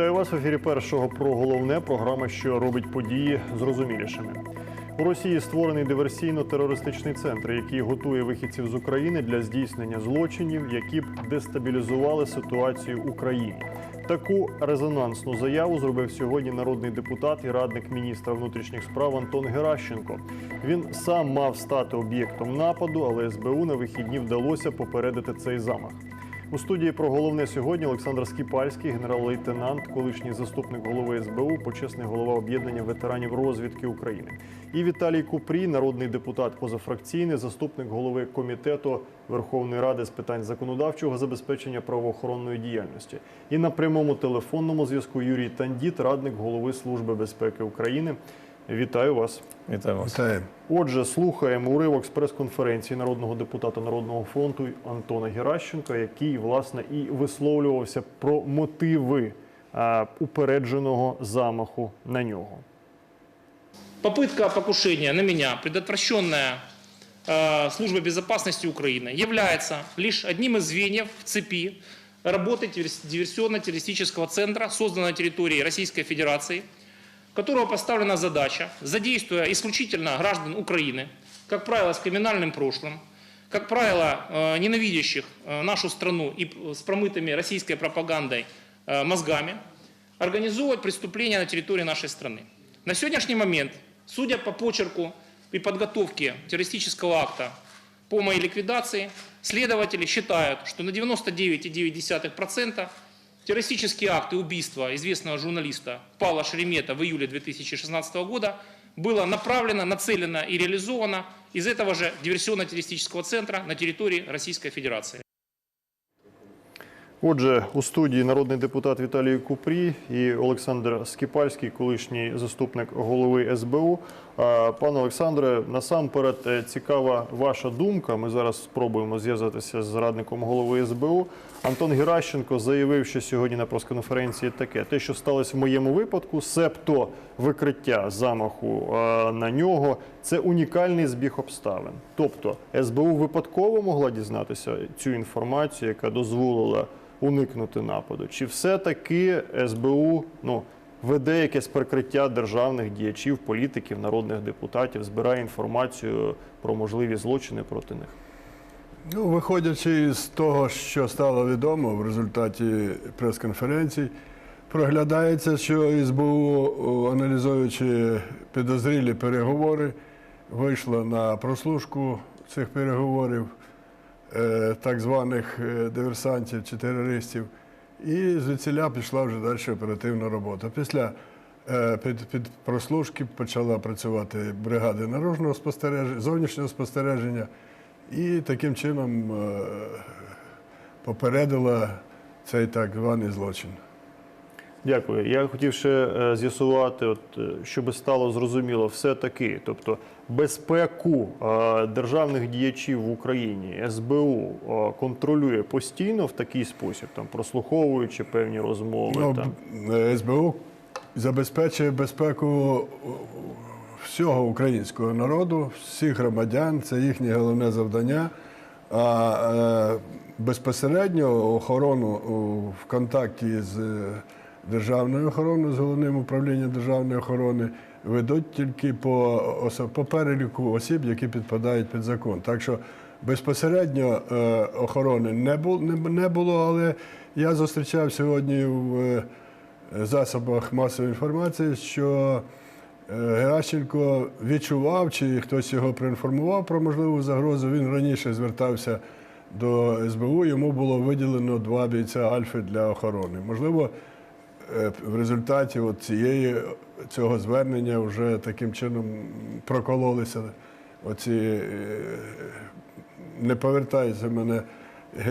Вітаю вас в ефірі першого про головне програма, що робить події зрозумілішими. У Росії створений диверсійно-терористичний центр, який готує вихідців з України для здійснення злочинів, які б дестабілізували ситуацію в Україні. Таку резонансну заяву зробив сьогодні народний депутат і радник міністра внутрішніх справ Антон Геращенко. Він сам мав стати об'єктом нападу, але СБУ на вихідні вдалося попередити цей замах. У студії про головне сьогодні Олександр Скіпальський, генерал-лейтенант, колишній заступник голови СБУ, почесний голова об'єднання ветеранів розвідки України. І Віталій Купрій, народний депутат позафракційний, заступник голови комітету Верховної Ради з питань законодавчого забезпечення правоохоронної діяльності. І на прямому телефонному зв'язку Юрій Тандіт, радник голови Служби безпеки України. Вітаю вас. Вітаю вас. Вітаємо. Отже, слухаємо уривок з прес-конференції народного депутата Народного фронту Антона Геращенка, який власне і висловлювався про мотиви е, упередженого замаху на нього. Попытка покушения на меня, предотвращенная э, Службой безопасности Украины, является лишь одним из звеньев в цепи работы диверс- диверсионно-террористического центра, созданного на территории Российской Федерации, у которого поставлена задача, задействуя исключительно граждан Украины, как правило, с криминальным прошлым, как правило, э, ненавидящих э, нашу страну и п- с промытыми российской пропагандой э, мозгами, организовывать преступления на территории нашей страны. На сегодняшний момент, судя по почерку и подготовке террористического акта по моей ликвидации, следователи считают, что на 99,9% террористические акты убийства известного журналиста Павла Шеремета в июле 2016 года было направлено, нацелено и реализовано из этого же диверсионно-террористического центра на территории Российской Федерации. Отже, у студії народний депутат Віталій Купрій і Олександр Скіпальський, колишній заступник голови СБУ. Пане Олександре, насамперед е, цікава ваша думка. Ми зараз спробуємо зв'язатися з радником голови СБУ. Антон Геращенко заявив, що сьогодні на прес-конференції таке: те, що сталося в моєму випадку, себто викриття замаху на нього, це унікальний збіг обставин. Тобто СБУ випадково могла дізнатися цю інформацію, яка дозволила уникнути нападу? Чи все-таки СБУ ну, веде якесь прикриття державних діячів, політиків, народних депутатів, збирає інформацію про можливі злочини проти них? Ну, виходячи з того, що стало відомо в результаті прес-конференцій, проглядається, що СБУ, аналізуючи підозрілі переговори, вийшло на прослушку цих переговорів е, так званих е, диверсантів чи терористів, і звідсіля пішла вже далі оперативна робота. Після е, під, під прослужки почала працювати бригада наружного спостереження, зовнішнього спостереження. І таким чином е, попередила цей так званий злочин. Дякую. Я хотів ще е, з'ясувати, от, е, щоб стало зрозуміло, все таки, тобто безпеку е, державних діячів в Україні сбу контролює постійно в такий спосіб, там прослуховуючи певні розмови. Ну, там. СБУ забезпечує безпеку всього українського народу, всіх громадян, це їхнє головне завдання. А безпосередньо охорону в контакті з державною охороною, з головним управлінням державної охорони ведуть тільки по, по переліку осіб, які підпадають під закон. Так що безпосередньо е, охорони не було, не, було, але я зустрічав сьогодні в е, засобах масової інформації, що е, Геращенко відчував, чи хтось його проінформував про можливу загрозу. Він раніше звертався до СБУ, йому було виділено два бійця Альфи для охорони. Можливо, в результаті от цієї, цього звернення вже таким чином прокололися оці, е, не повертається мене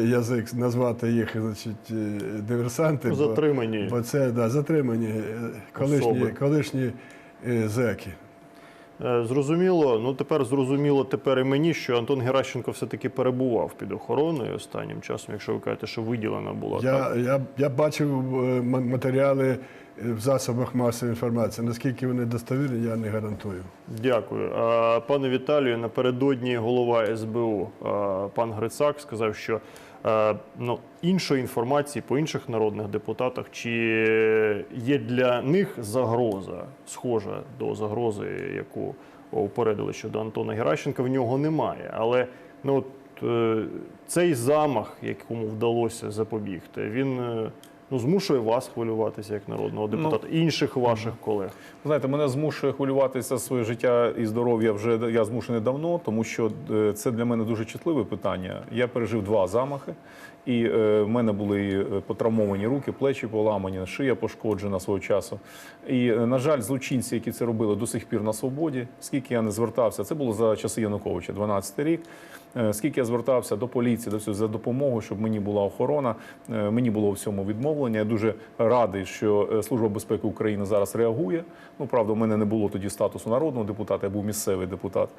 язик назвати їх значить, е, диверсанти. бо- Затримані. Бо це да, затримані е, колишні, колишні е, зеки. Е, Зрозуміло, ну тепер зрозуміло тепер і мені, що Антон Геращенко все-таки перебував під охороною останнім часом, якщо ви кажете, що виділена була. так? Я, я, я бачив е, матеріали в засобах масової інформації. Наскільки вони достовірні, я не гарантую. Дякую. Пане Віталію, напередодні голова СБУ пан Грицак сказав, що ну, іншої інформації по інших народних депутатах, чи є для них загроза, схожа до загрози, яку упередили щодо Антона Геращенка, в нього немає. Але ну, от, е, цей замах, якому вдалося запобігти, він е, ну, змушує вас хвилюватися як народного депутата, інших ваших колег. Знаєте, мене змушує хвилюватися своє життя і здоров'я вже я змушений давно, тому що е, це для мене дуже чутливе питання. Я пережив два замахи, і е, в мене були і, е, потравмовані руки, плечі поламані, шия пошкоджена свого часу. І, е, на жаль, злочинці, які це робили, до сих пір на свободі. Скільки я не звертався, це було за часи Януковича, 12 рік. Е, Скільки я звертався до поліції, до всього за допомогою, щоб мені була охорона, е, мені було у всьому відмовлення. Я дуже радий, що е, Служба безпеки України зараз реагує. Ну правда, у мене не було тоді статусу народного депутата, я був місцевий депутат.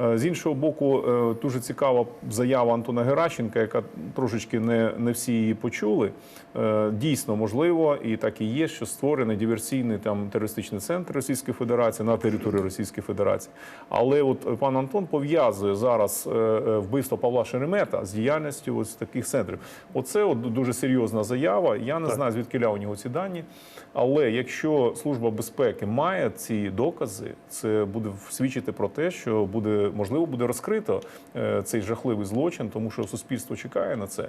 Е, З іншого боку, е, дуже цікава заява Антона Геращенка, яка трошечки не, не всі її почули. Е, Дійсно можливо, і так і є, що створений диверсійний там терористичний центр Російської Федерації на території Російської Федерації. Але от пан Антон пов'язує зараз е, е, вбивство Павла Шеремета з діяльністю ось таких центрів. Оце от дуже серйозна заява. Я не Так. знаю, звідки у нього ці дані. Але якщо служба безпеки має ці докази, це буде свідчити про те, що буде можливо буде розкрито цей жахливий злочин, тому що суспільство чекає на це.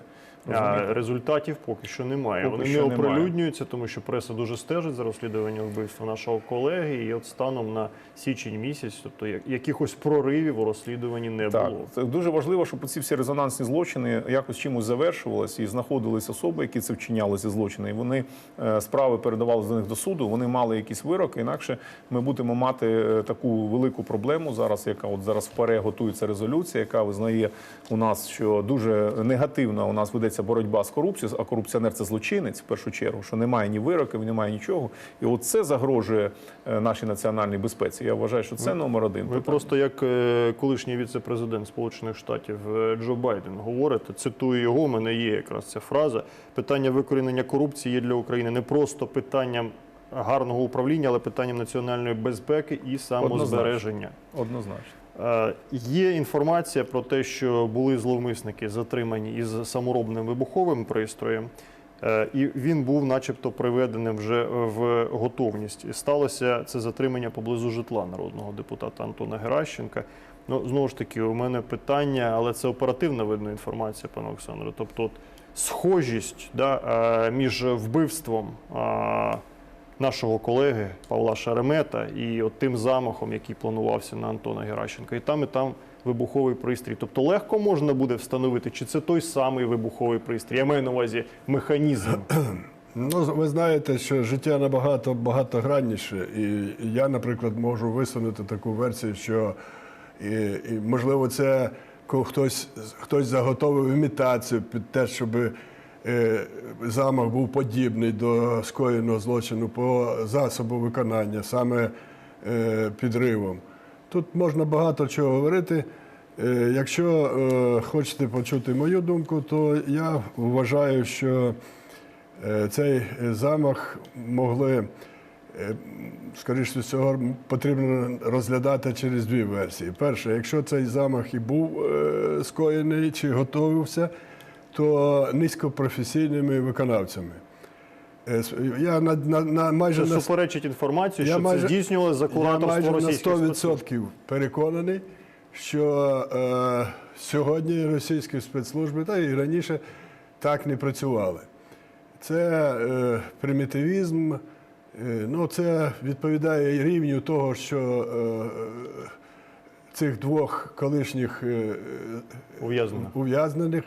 А результатів поки що немає. Поки Вони що не немає. оприлюднюються, тому що преса дуже стежить за розслідуванням вбивства нашого колеги. І от станом на січень місяць, тобто як- якихось проривів у розслідуванні не Так, було. це дуже важливо, щоб ці всі резонансні злочини якось чимось завершувалися і знаходились особи, які це вчиняли ці злочини. І вони е, справи передавали до них до суду. Вони мали якісь вироки. Інакше ми будемо мати е, таку велику проблему зараз, яка от зараз в ПАРЕ готується резолюція, яка визнає у нас, що дуже негативно у нас ведеться боротьба з корупцією. А корупціонер це злочинець в першу чергу, що немає ні вироків, немає нічого. І от це загрожує е, нашій національній безпеці. Я вважаю, що це номер один. Ви питання. просто як е, колишній віце-президент Сполучених Штатів е, Джо Байден говорите, цитую його. У мене є якраз ця фраза. Питання викорінення корупції є для України не просто питанням гарного управління, але питанням національної безпеки і самозбереження. Однозначно. Е, Є інформація про те, що були зловмисники затримані із саморобним вибуховим пристроєм, е, і він був, начебто, приведеним вже в готовність. І сталося це затримання поблизу житла народного депутата Антона Геращенка. Ну, знову ж таки, у мене питання, але це оперативна видно інформація, пане Олександре. Тобто, от, схожість да, е, між вбивством. Нашого колеги Павла Шеремета і от тим замахом, який планувався на Антона Геращенка. І там, і там вибуховий пристрій. Тобто легко можна буде встановити, чи це той самий вибуховий пристрій. Я маю на увазі механізм. Ну, ви знаєте, що життя набагато багатогранніше. І я, наприклад, можу висунути таку версію, що і, і, можливо, це хтось, хтось заготовив імітацію під те, щоб е, замах був подібний до скоєного злочину по засобу виконання, саме е, підривом. Тут можна багато чого говорити. Е, Якщо е, хочете почути мою думку, то я вважаю, що Е, Цей е, замах могли, е, скоріше всього, потрібно розглядати через дві версії. Перше, якщо цей замах і був е, скоєний чи готувався, то низькопрофесійними виконавцями. Е, Я на, на, на майже Це на суперечить інформацію, що майже- це здійснювалося за я кураторство майже на російських спецслужб. 100% переконаний, що е, сьогодні російські спецслужби, та і раніше так не працювали. Це е, примітивізм, е, ну, це відповідає рівню того, що е, цих двох колишніх е, Ув'язнених.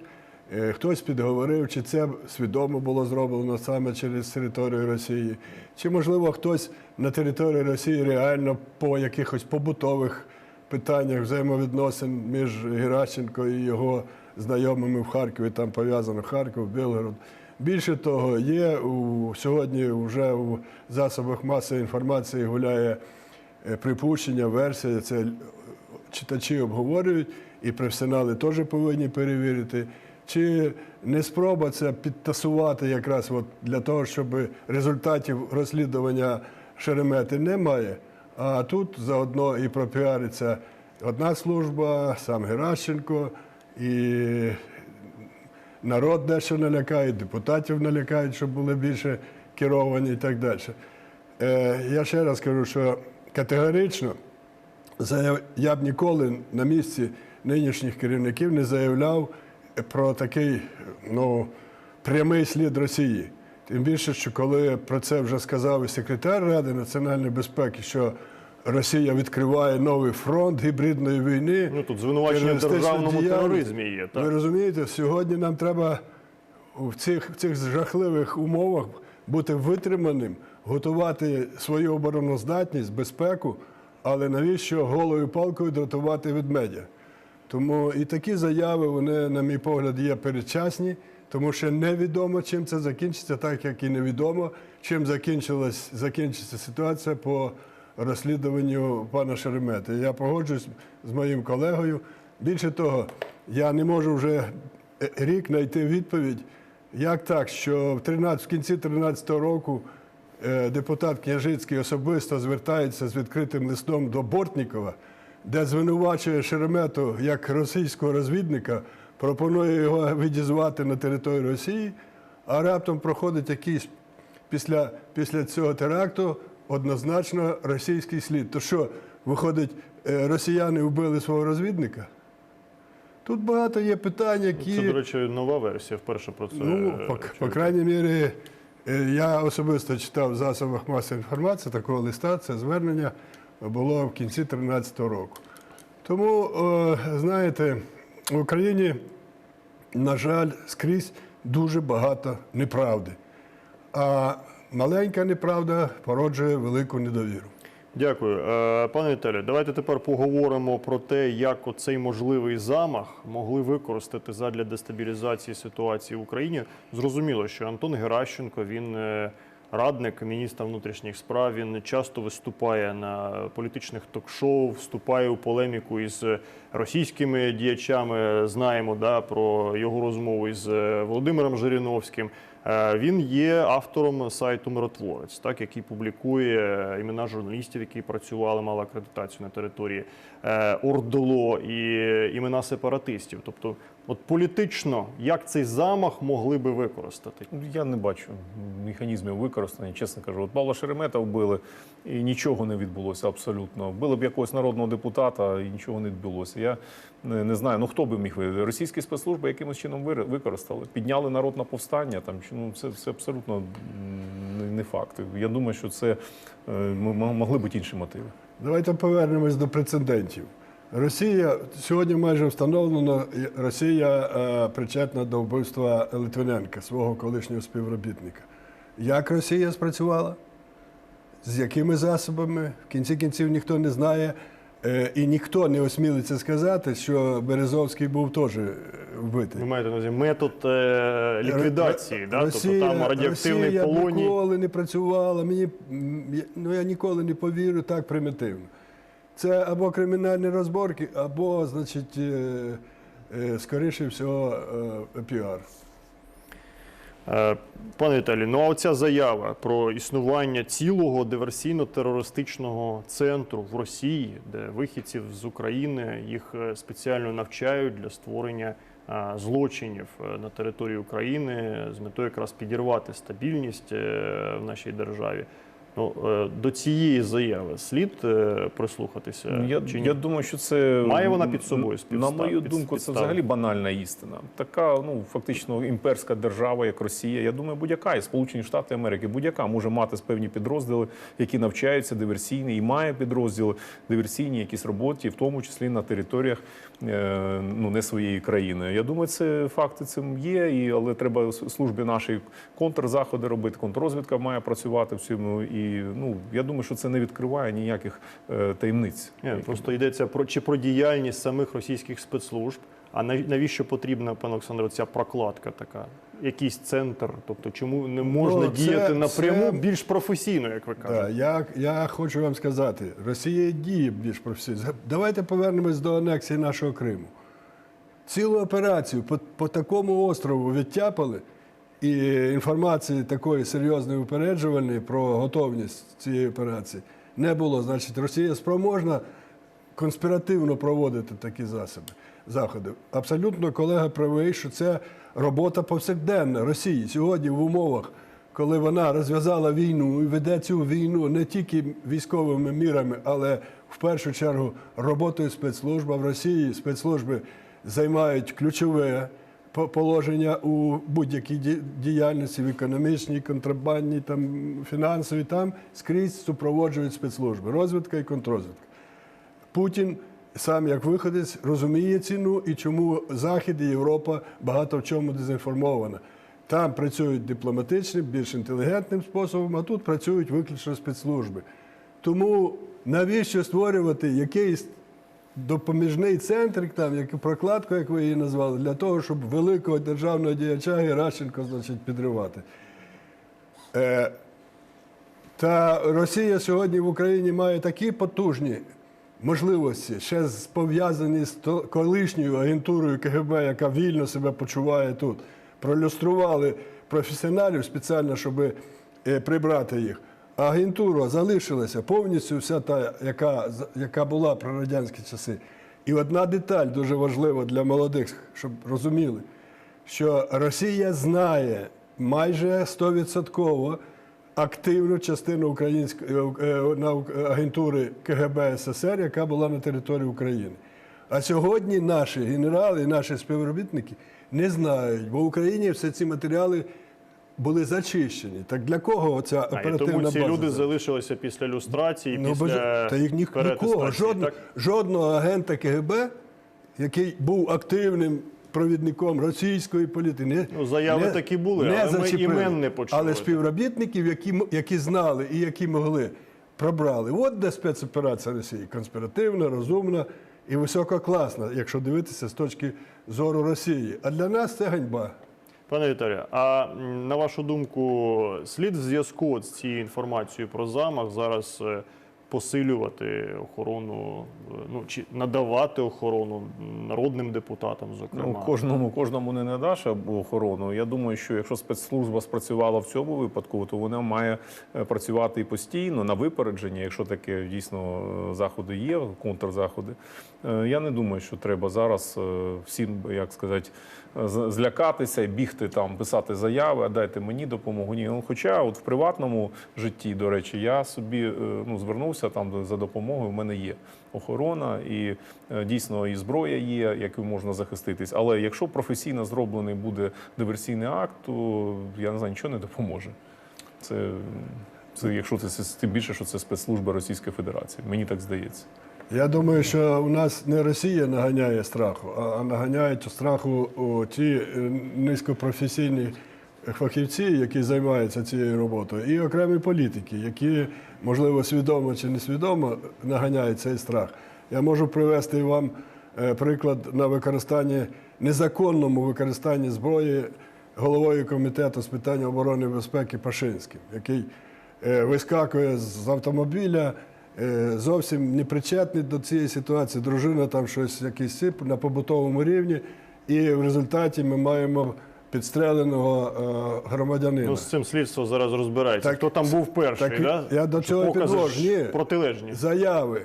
Е, Хтось підговорив, чи це свідомо було зроблено саме через територію Росії, чи, можливо, хтось на території Росії реально по якихось побутових питаннях взаємовідносин між Геращенко і його знайомими в Харкові, там пов'язано Харків, Білгород. Більше того, є у, сьогодні вже у засобах масової інформації гуляє е, припущення, версія, це читачі обговорюють, і професіонали теж повинні перевірити, чи не спроба це підтасувати якраз от для того, щоб результатів розслідування Шеремети немає. А тут заодно і пропіариться одна служба, сам Геращенко, і народ дещо налякає, депутатів налякають, щоб були більше керовані і так далі. Е, я ще раз кажу, що категорично я б ніколи на місці нинішніх керівників не заявляв про такий ну, прямий слід Росії. Тим більше, що коли про це вже сказав і секретар Ради національної безпеки, що Росія відкриває новий фронт гібридної війни. Ну тут звинувачення в державному тероризмі є. Ви розумієте, сьогодні нам треба в цих, в цих жахливих умовах бути витриманим, готувати свою обороноздатність, безпеку, але навіщо голою палкою дратувати ведмедя? Тому і такі заяви, вони, на мій погляд, є передчасні, тому що невідомо, чим це закінчиться, так як і невідомо, чим закінчилась, закінчиться ситуація по розслідуванню пана Шеремети. Я погоджуюсь з моїм колегою. Більше того, я не можу вже рік знайти відповідь, як так, що в, 13, в кінці 2013 року е, депутат Княжицький особисто звертається з відкритим листом до Бортнікова, де звинувачує Шеремету як російського розвідника, пропонує його відізвати на територію Росії, а раптом проходить якийсь після, після цього теракту однозначно російський слід. То що, виходить, е, росіяни вбили свого розвідника? Тут багато є питань, які. Це, до речі, нова версія. Вперше про це. Ну, е, по, по крайній мірі, е, я особисто читав в засобах масової інформації такого листа, це звернення було в кінці 2013 року. Тому, е, знаєте, в Україні, на жаль, скрізь дуже багато неправди. А маленька неправда породжує велику недовіру. Дякую. Е, Пане Віталію, давайте тепер поговоримо про те, як оцей можливий замах могли використати задля дестабілізації ситуації в Україні. Зрозуміло, що Антон Геращенко він е, радник міністра внутрішніх справ. Він часто виступає на політичних ток-шоу, вступає у полеміку із російськими діячами. Знаємо да, про його розмову із е, Володимиром Жириновським. Е, Він є автором сайту Миротворець, так який публікує е, імена журналістів, які працювали, мали акредитацію на території Ордоло і імена сепаратистів. Тобто, от політично, як цей замах могли би використати? Я не бачу механізмів використання, чесно кажу. От Павла Шеремета вбили, і нічого не відбулося абсолютно. Вбили б якогось народного депутата, і нічого не відбулося. Я не, не знаю, ну хто би міг ви- російські спецслужби якимось чином використали, підняли народ на повстання. Там чи- ну це, це абсолютно не, не факт. Я думаю, що це е, м- м- могли бути інші мотиви. Давайте повернемось до прецедентів. Росія сьогодні майже встановлено, Росія е, причетна до вбивства Литвиненка, свого колишнього співробітника. Як Росія спрацювала? З якими засобами? В кінці кінців ніхто не знає. Е, і ніхто не осмілиться сказати, що Березовський був теж е, вбитий. Ви маєте на увазі метод е, ліквідації, Р- да? тобто там радіоактивний Росія полоній. ніколи не працювала. Мені ну я ніколи не повірю так примітивно. Це або кримінальні розборки, або, значить, е, е, скоріше всього, е, піар. Пане Віталій, ну а оця заява про існування цілого диверсійно-терористичного центру в Росії, де вихідців з України їх спеціально навчають для створення злочинів на території України з метою якраз підірвати стабільність в нашій державі. Ну, е, до цієї заяви слід е, прислухатися. Ну, Я, чи ні? я думаю, що це Має вона під собою На мою під- думку, це взагалі банальна істина. Така, ну фактично, імперська держава, як Росія. Я думаю, будь-яка і Сполучені Штати Америки, будь-яка може мати певні підрозділи, які навчаються диверсійні, і має підрозділи диверсійні, якісь роботі, в тому числі на територіях е, ну не своєї країни. Я думаю, це факти цим є, і але треба службі нашій контрзаходи робити. Контррозвідка має працювати в цьому. І ну я думаю, що це не відкриває ніяких е, таємниць. Ні, просто йдеться про чи про діяльність самих російських спецслужб. А нав- навіщо потрібна, пане Олександре, ця прокладка така? Якийсь центр? Тобто, чому не можна Ну, це- діяти напряму це- більш професійно, як ви кажете? Да, я, я хочу вам сказати, Росія діє більш професійно. Давайте повернемось до анексії нашого Криму. цілу операцію по, по такому острову відтяпали, і інформації такої серйозної упереджувальної про готовність цієї операції не було. Значить, Росія спроможна конспіративно проводити такі засоби, заходи. Абсолютно колега правий, що це робота повсякденна Росії сьогодні в умовах, коли вона розв'язала війну і веде цю війну не тільки військовими мірами, але в першу чергу роботою спецслужб. В Росії спецслужби займають ключове положення у будь-якій діяльності, в економічній, контрабандній, там, фінансовій, там скрізь супроводжують спецслужби, розвідка і контррозвідка. Путін сам як виходець розуміє ціну і чому Захід і Європа багато в чому дезінформована. Там працюють дипломатичним, більш інтелігентним способом, а тут працюють виключно спецслужби. Тому навіщо створювати якийсь допоміжний центр, там, як прокладку, як ви її назвали, для того, щоб великого державного діяча Геращенко значить, підривати. Е, та Росія сьогодні в Україні має такі потужні можливості, ще пов'язані з колишньою агентурою КГБ, яка вільно себе почуває тут. Пролюстрували професіоналів спеціально, щоб е, прибрати їх. Агентура залишилася повністю вся та, яка, яка була при радянські часи. І одна деталь дуже важлива для молодих, щоб розуміли, що Росія знає майже 100% активну частину української е, е, агентури КГБ СССР, яка була на території України. А сьогодні наші генерали, наші співробітники не знають, бо в Україні всі ці матеріали були зачищені. Так для кого оця і оперативна тому ці база? люди залишилися після люстрації, Ну, після та їх ні, нікого, жодного, так? жодного агента КГБ, який був активним провідником російської політики. Не, Ну, заяви такі були, але ми зачепили. імен не почули. Але співробітників, які, які знали і які могли, пробрали. От де спецоперація Росії. Конспіративна, розумна і висококласна, якщо дивитися з точки зору Росії. А для нас це ганьба. Пане Віталію, а на вашу думку, слід в зв'язку з цією інформацією про замах зараз е, посилювати охорону, е, ну чи надавати охорону народним депутатам, зокрема? Ну, кожному, кожному не надаш охорону. Я думаю, що якщо спецслужба спрацювала в цьому випадку, то вона має е, працювати і постійно на випередження, якщо таке дійсно заходи є, контрзаходи. Я не думаю, що треба зараз всім, як сказати, злякатися і бігти там, писати заяви, а дайте мені допомогу. Ні, ну, хоча от в приватному житті, до речі, я собі е, ну, звернувся там за допомогою. У мене є охорона і е, дійсно і зброя є, якою можна захиститись. Але якщо професійно зроблений буде диверсійний акт, то я не знаю, нічого не допоможе. Це, це якщо це тим більше, що це спецслужба Російської Федерації. Мені так здається. Я думаю, що у нас не Росія наганяє страху, а наганяють страху ті е, низькопрофесійні фахівці, які займаються цією роботою, і окремі політики, які, можливо, свідомо чи несвідомо наганяють цей страх. Я можу привести вам е, приклад на використанні незаконному використанні зброї головою комітету з питань оборони і безпеки Пашинським, який е, вискакує з автомобіля, зовсім не причетний до цієї ситуації. Дружина там щось якийсь сип на побутовому рівні, і в результаті ми маємо підстреленого е, громадянина. Ну, з цим слідство зараз розбирається. Так, Хто там був перший, так, да? я до цього покази підвожу. Ні. протилежні. Заяви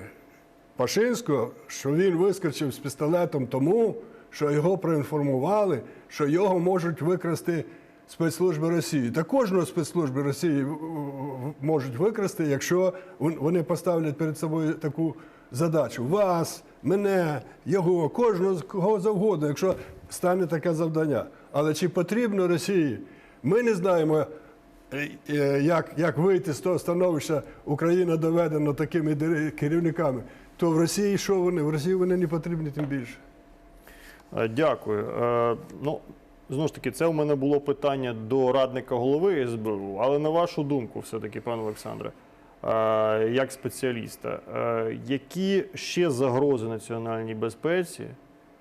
Пашинського, що він вискочив з пістолетом тому, що його проінформували, що його можуть викрасти спецслужби Росії. Та кожного спецслужби Росії можуть викрасти, якщо вони поставлять перед собою таку задачу. Вас, мене, його, кожного кого завгодно, якщо стане таке завдання. Але чи потрібно Росії? Ми не знаємо. Е, е, як, як вийти з того становища Україна доведена такими керівниками, то в Росії що вони? В Росії вони не потрібні тим більше. Е, Дякую. Ну, знову ж таки, це у мене було питання до радника голови СБУ, але на вашу думку, все-таки, пане Олександре, е, як спеціаліста, е, які ще загрози національній безпеці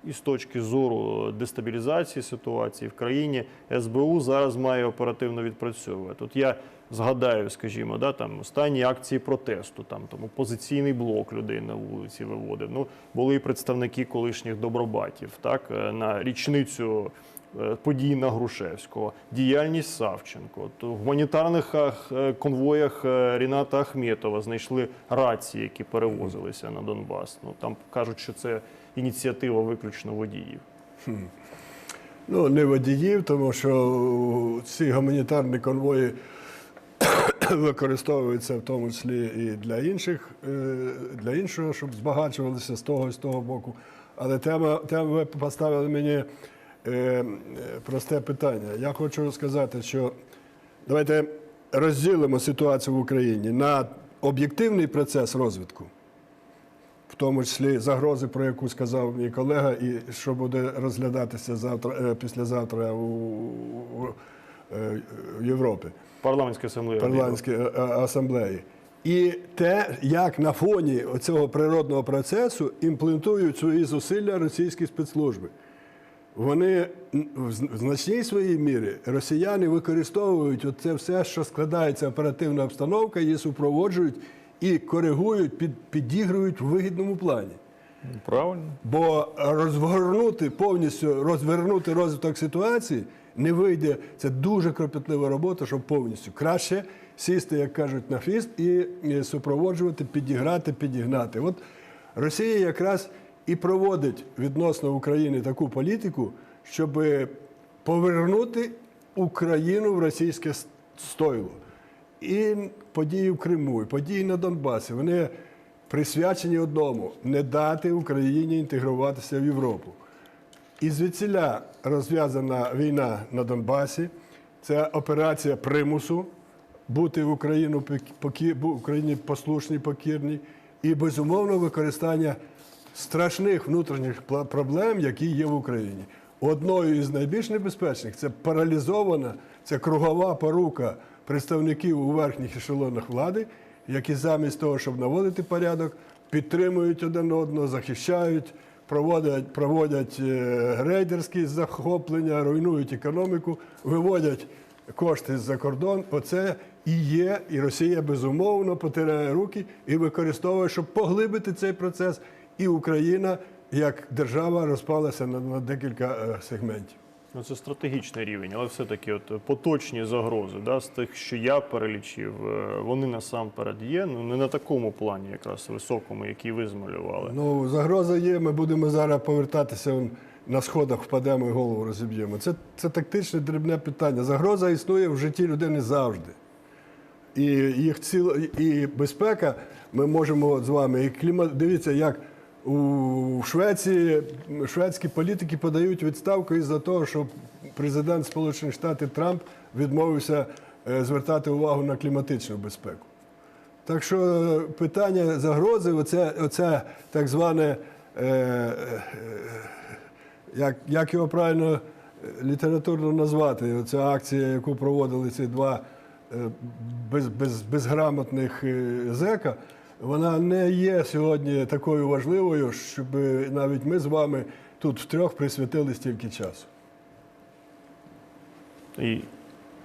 і з точки зору дестабілізації ситуації в країні СБУ зараз має оперативно відпрацьовувати. От я згадаю, скажімо, да, там останні акції протесту, там, там опозиційний блок людей на вулиці виводив. Ну, були і представники колишніх добробатів, так, е, на річницю подій на Грушевського, діяльність Савченко. То в гуманітарних е, конвоях е, Ріната Ахметова знайшли рації, які перевозилися на Донбас. Ну там кажуть, що це ініціатива виключно водіїв. Ну, не водіїв, тому що ці гуманітарні конвої використовуються в тому числі і для інших, е, для іншого, щоб збагачувалися з того і з того боку. Але тема, тема ви поставили мені е, е, просте питання. Я хочу сказати, що давайте розділимо ситуацію в Україні на об'єктивний процес розвитку в тому числі загрози, про яку сказав мій колега, і що буде розглядатися завтра, е, післязавтра у, е, в Європі, парламентській е, е, асамблеї. І те, як на фоні цього природного процесу імплементують свої зусилля російські спецслужби. Вони в зн- значній своїй мірі росіяни використовують це все, що складається оперативна обстановка, її супроводжують і коригують, під, підігрують в вигідному плані. Правильно. Бо розгорнути повністю розвернути розвиток ситуації не вийде. Це дуже кропітлива робота, щоб повністю краще сісти, як кажуть, на фіст і супроводжувати, підіграти, підігнати. От Росія якраз і проводить відносно України таку політику, щоб повернути Україну в російське стойло. І події в Криму, і події на Донбасі, вони присвячені одному не дати Україні інтегруватися в Європу. І звідсіля розв'язана війна на Донбасі, це операція примусу бути в Україну Україні послушній, покірній, і безумовно використання страшних внутрішніх проблем, які є в Україні. Одною із найбільш небезпечних це паралізована, це кругова порука представників у верхніх ешелонах влади, які замість того, щоб наводити порядок, підтримують один одного, захищають, проводять, проводять е, рейдерські захоплення, руйнують економіку, виводять кошти за кордон. Оце і є, і Росія безумовно потирає руки і використовує, щоб поглибити цей процес. І Україна як держава розпалася на, на декілька е, сегментів. Ну, це стратегічний рівень, але все-таки от поточні загрози, да, з тих, що я перелічив, е, вони насамперед є. Ну не на такому плані, якраз високому, який ви змалювали. Ну, загроза є. Ми будемо зараз повертатися на сходах, впадемо і голову розіб'ємо. Це, це тактичне дрібне питання. Загроза існує в житті людини завжди. І їх ціл, і безпека ми можемо з вами. І клімат, дивіться, як у Швеції шведські політики подають відставку із-за того, що президент Сполучених Штатів Трамп відмовився е, звертати увагу на кліматичну безпеку. Так що питання загрози, оце, оце так зване, е, е, як, як його правильно е, літературно назвати, оця акція, яку проводили ці два е, без, без, безграмотних зека, вона не є сьогодні такою важливою, щоб навіть ми з вами тут втрьох присвятили стільки часу. І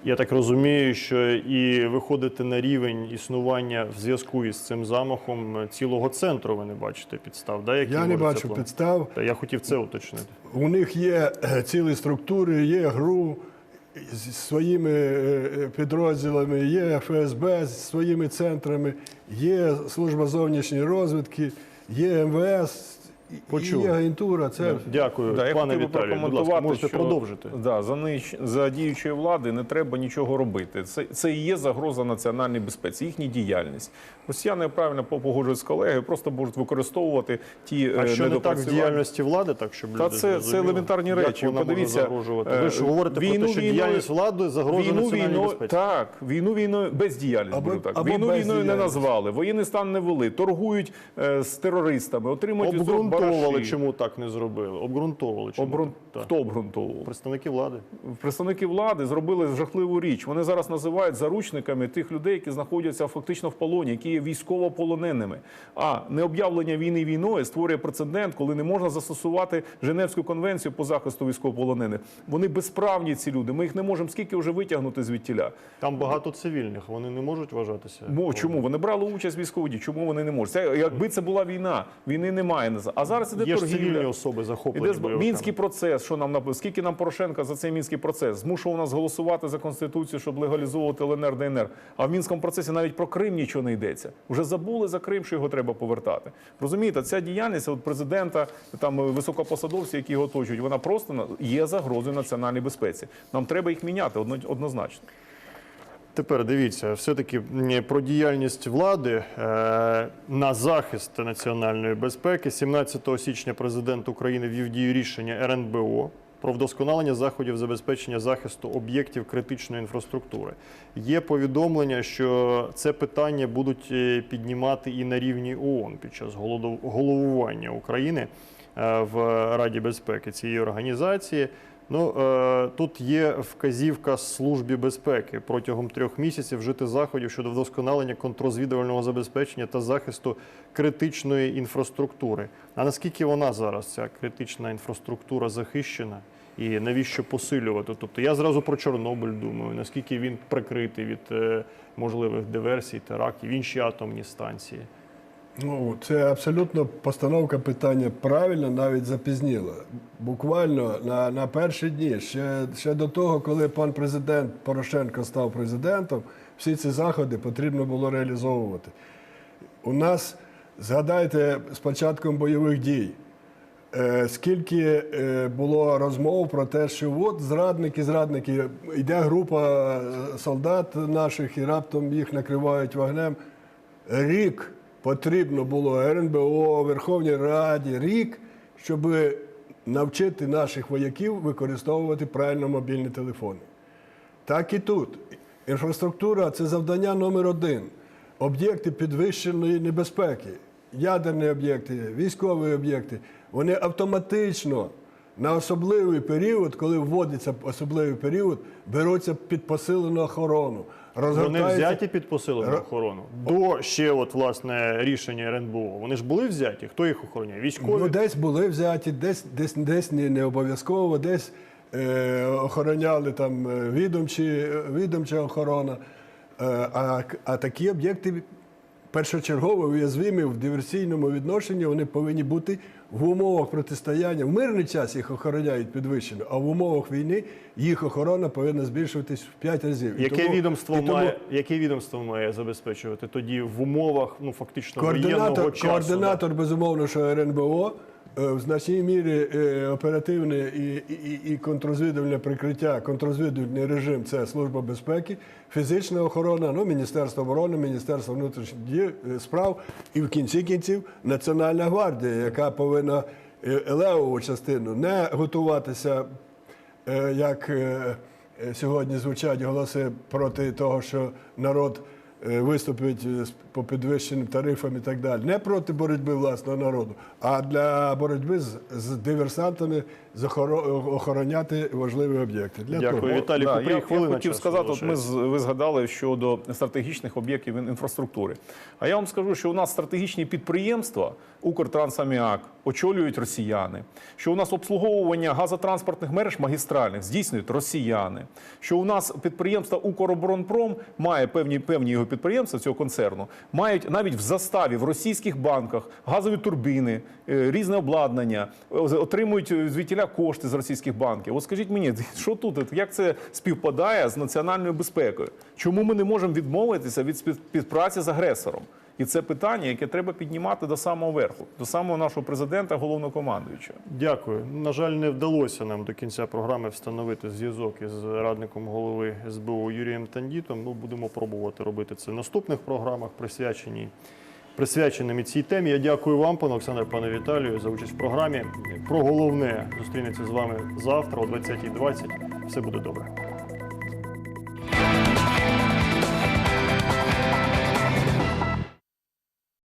я так розумію, що і виходити на рівень існування в зв'язку із цим замахом цілого центру ви не бачите підстав. Да, які Я не бачу підстав. Та я хотів це уточнити. У них є е, цілі структури, є ГРУ зі своїми е, підрозділами, є ФСБ зі своїми центрами, є служба зовнішньої розвідки, є МВС, і- і агентура. Це Дякую, Да, пане Віталію. Будь ласка, прокоментувати, можете що, продовжити. Да, за, нич- за діючої влади не треба нічого робити. Це, це і є загроза національній безпеці, їхня діяльність. Росіяни правильно погоджують з колегою, просто можуть використовувати ті А е, що не так в діяльності влади, так щоб Та люди це- це зрозуміли? елементарні Як речі. може Подивіться, загрожувати? е, Ви ж говорите про війну те, що війною- діяльність влади загрожує Війну національній війною, безпеці. так, війну війною бездіяльність. Або- Або, так. або війну війною не назвали, воєнний стан не вели, торгують е, з терористами, отримують обґрунтовували, чому так не зробили. Обґрунтовували, чому Обрун... так. Хто обґрунтовував? представники влади. Представники влади зробили жахливу річ. Вони зараз називають заручниками тих людей, які знаходяться фактично в полоні, які є військовополоненими. А необ'явлення війни війною створює прецедент, коли не можна застосувати Женевську конвенцію по захисту військовополонених. Вони безправні ці люди. Ми їх не можемо скільки вже витягнути звідтіля. Там багато цивільних, вони не можуть вважатися. Мо чому вони брали участь в військовій дії? Чому вони не можуть? Це якби це була війна, війни немає. А зараз іде Є ж торгівля. цивільні особи захоплені. Іде з- мінський процес. Що нам скільки нам Порошенка за цей мінський процес змушував нас голосувати за конституцію, щоб легалізовувати ЛНР ДНР. А в мінському процесі навіть про Крим нічого не йдеться. Вже забули за Крим, що його треба повертати. Розумієте, ця діяльність от президента, там е, високопосадовці, які його оточують, вона просто є загрозою національній безпеці. Нам треба їх міняти однозначно. Тепер дивіться, все-таки про діяльність влади е, на захист національної безпеки. 17 січня президент України ввів дію рішення РНБО про вдосконалення заходів забезпечення захисту об'єктів критичної інфраструктури. Є повідомлення, що це питання будуть е, піднімати і на рівні ООН під час головування України в Раді безпеки цієї організації. Ну е, тут є вказівка службі безпеки протягом трьох місяців вжити заходів щодо вдосконалення контррозвідувального забезпечення та захисту критичної інфраструктури. А наскільки вона зараз ця критична інфраструктура захищена? І навіщо посилювати? Тобто я зразу про Чорнобиль думаю, наскільки він прикритий від е, можливих диверсій, терактів, інші атомні станції. Ну, це абсолютно постановка питання правильно, навіть запізніла. Буквально на, на перші дні, ще, ще до того, коли пан президент Порошенко став президентом, всі ці заходи потрібно було реалізовувати. У нас, згадайте, з початком бойових дій, е, скільки е, було розмов про те, що от зрадники, зрадники, йде група е, солдат наших і раптом їх накривають вогнем. Рік потрібно було РНБО, Верховній Раді, рік, щоб навчити наших вояків використовувати правильно мобільні телефони. Так і тут. Інфраструктура це завдання номер один. Об'єкти підвищеної небезпеки, ядерні об'єкти, військові об'єкти, вони автоматично на особливий період, коли вводиться особливий період, беруться під посилену охорону. Вони взяті під посилену охорону. До ще, от власне, рішення РНБО. Вони ж були взяті. Хто їх охороняє? Військові. Ну, десь були взяті, десь, десь, десь не, не обов'язково, десь е, охороняли там е, відомчі, відомча охорона. Е, а, а такі об'єкти першочергово уязвимі в диверсійному відношенні, вони повинні бути в умовах протистояння. В мирний час їх охороняють підвищено, а в умовах війни їх охорона повинна збільшуватись в 5 разів. І Яке тому- відомство і тому має яке відомство має забезпечувати тоді в умовах ну фактично воєнного часу? координатор безумовно, що РНБО в значній мірі е, оперативне і, і, і контррозвідувальне прикриття, контррозвідувальний режим це служба безпеки, фізична охорона, ну Міністерство оборони, Міністерство внутрішніх е, справ і в кінці кінців Національна гвардія, яка повинна е, левову частину не готуватися Е, як е, е, сьогодні звучать голоси проти того, що народ е, виступить е, по підвищеним тарифам і так далі. Не проти боротьби власного народу, а для боротьби з, з диверсантами охороняти важливі об'єкти. Для Дякую, того. Віталій. Да, Купрій, я, я хвилина хотів сказати, от ми ви згадали щодо стратегічних об'єктів інфраструктури. А я вам скажу, що у нас стратегічні підприємства Укртрансаміак очолюють росіяни. Що у нас обслуговування газотранспортних мереж магістральних здійснюють росіяни. Що у нас підприємство Укроборонпром має певні певні його підприємства цього концерну, мають навіть в заставі в російських банках газові турбіни, е, різне обладнання, е, отримують е, кошти з російських банків. От скажіть мені, що тут? Як це співпадає з національною безпекою? Чому ми не можемо відмовитися від спів- співпраці з агресором? І це питання, яке треба піднімати до самого верху, до самого нашого президента, головнокомандуючого. Дякую. На жаль, не вдалося нам до кінця програми встановити зв'язок із радником голови СБУ Юрієм Тандітом. Ну, будемо пробувати робити це в наступних програмах, присвячені присвяченими цій темі. Я дякую вам, пане Олександре, пане Віталію, за участь в програмі. Про головне зустрінеться з вами завтра о 20.20. Все буде добре.